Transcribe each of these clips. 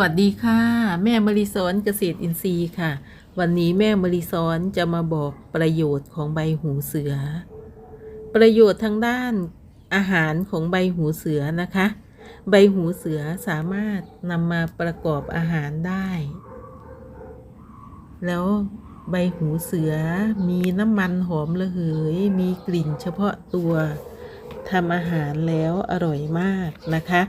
วัสดีค่ะ แม่มริสอนเกษตรอินทรีย์ค่ะ วันนี้แม่มริสอนจะมาบอกประโยชน์ของใบหูเสือ ประโยชน์ทางด้านอาหารของใบหูเสือนะคะ ใบหูเสือสามารถนำมาประกอบอาหารได้ แล้วใบหูเสือมีน้ำมันหอมระเหยมีกลิ่นเฉพาะตัว ทำอาหารแล้วอร่อยมากนะคะ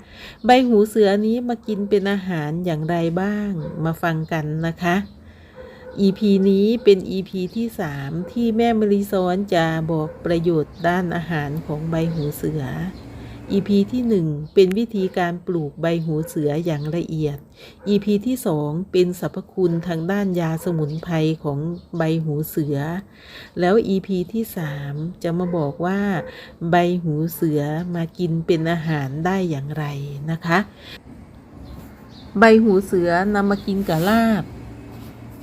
ใบหูเสือนี้มากินเป็นอาหารอย่างไรบ้างมาฟังกันนะคะ EP นี้เป็น EP ที่ 3 ที่แม่มริซ้อนจะบอกประโยชน์ด้านอาหารของใบหูเสือ EP ที่ 1 เป็นวิธีการปลูกใบหูเสืออย่างละเอียด EP ที่ 2 เป็นสรรพคุณทางด้านยาสมุนไพรของใบหูเสือ แล้ว EP ที่ 3 จะมาบอกว่า ใบหูเสือมากินเป็นอาหารได้อย่างไรนะคะ ใบหูเสือนำมากินกับลาบ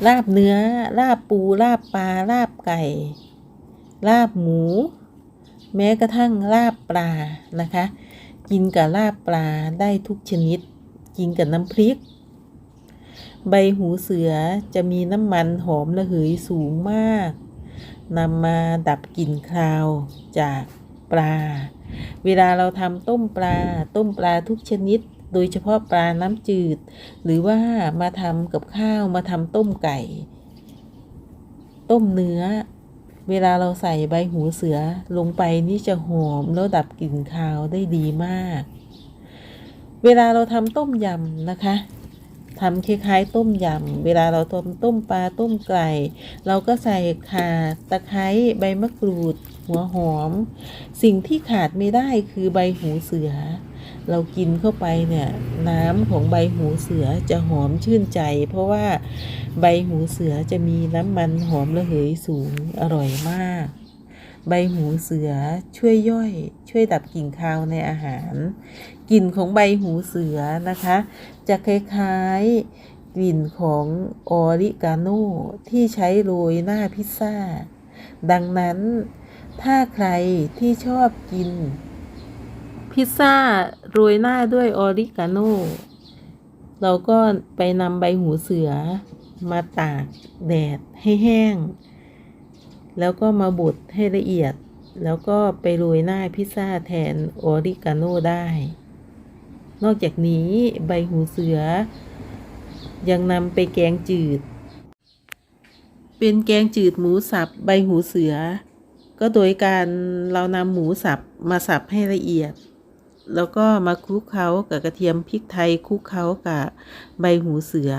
ลาบเนื้อ ลาบปู ลาบปลา ลาบไก่ ลาบหมู แม้กระทั่งลาบปลานะคะ กินกับลาบปลาได้ทุกชนิด กินกับน้ำพริก ใบหูเสือจะมีน้ำมันหอมระเหยสูงมากนำมาดับกลิ่นคาวจากปลา เวลาเราทำต้มปลา ต้มปลาทุกชนิด โดยเฉพาะปลาน้ำจืด หรือว่ามาทำกับข้าวมาทำต้มไก่ ต้มเนื้อ เวลาเราใส่ใบหูเสือลงไปนี่จะหอมแล้วดับกลิ่นคาวได้ดีมาก เวลาเราทำต้มยำนะคะทำคล้ายๆต้มยำ เวลาเราทำต้มปลาต้มไก่ เราก็ใส่ข่าตะไคร้ใบมะกรูด หัวหอม สิ่งที่ขาดไม่ได้คือใบหูเสือ เรากินเข้าไปเนี่ยน้ำของใบหูเสือจะหอมชื่นใจ เพราะว่าใบหูเสือจะมีน้ำมันหอมระเหยสูงอร่อยมาก ใบหูเสือช่วยย่อย ช่วยดับกลิ่นคาวในอาหารกลิ่นของใบหูเสือนะคะ จะคล้ายๆกลิ่นของออริกาโนที่ใช้โรยหน้าพิซซ่า ดังนั้น ถ้าใครที่ชอบกิน พิซซ่าโรยหน้าด้วยออริกาโนเราก็ไปนำใบหูเสือมาตากแดดให้แห้ง แล้วก็มาบดให้ละเอียด แล้วก็ไปโรยหน้าพิซซ่าแทนออริกาโนได้ นอกจากนี้ใบหูเสือ ยังนำไปแกงจืด เป็นแกงจืดหมูสับใบหูเสือ ก็โดยการเรานำหมูสับมาสับให้ละเอียด แล้วก็มาคลุกเคล้ากับกระเทียมพริกไทยคลุกเคล้ากับใบหูเสือ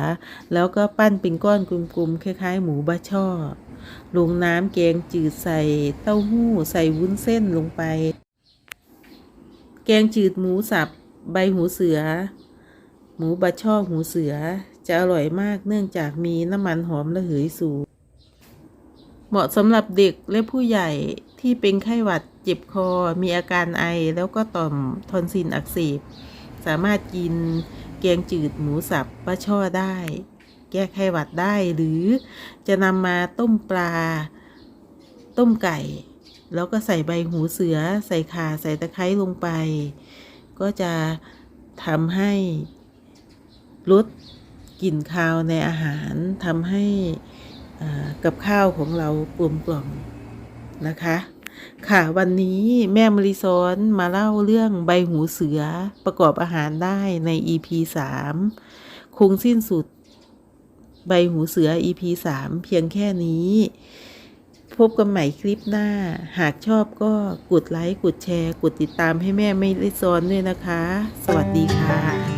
แล้วก็ปั้นเป็นก้อนกลมๆคล้ายๆ หมูบะช่อ ลงน้ำแกงจืดใส่เต้าหู้ใส่วุ้นเส้นลงไป แกงจืดหมูสับใบหูเสือ หมูบะช่อหูเสือจะอร่อยมากเนื่องจากมีน้ำมันหอมระเหยสูง เหมาะสำหรับเด็กและผู้ใหญ่ที่เป็นไข้หวัดเจ็บคอ มีอาการไอแล้วก็ต่อมทอนซิลอักเสบ สามารถกินแกงจืดหมูสับปลาช่อได้ แก้ไข้หวัดได้หรือจะนำมาต้มปลา ต้มไก่ แล้วก็ใส่ใบหูเสือ ใส่ข่าใส่ตะไคร้ลงไป ก็จะทำให้ลดกลิ่นคาวในอาหารทำให้ กับข้าวของเรากลมกล่อมนะคะ ค่ะวันนี้แม่มริซอนมาเล่าเรื่องใบหูเสือประกอบอาหารได้ใน EP 3 คงสิ้นสุดใบหูเสือ EP 3 เพียงแค่นี้ พบกันใหม่คลิปหน้า หากชอบก็กดไลค์ กดแชร์ กดติดตามให้แม่ไม่ได้ซ้อนด้วยนะคะ สวัสดีค่ะ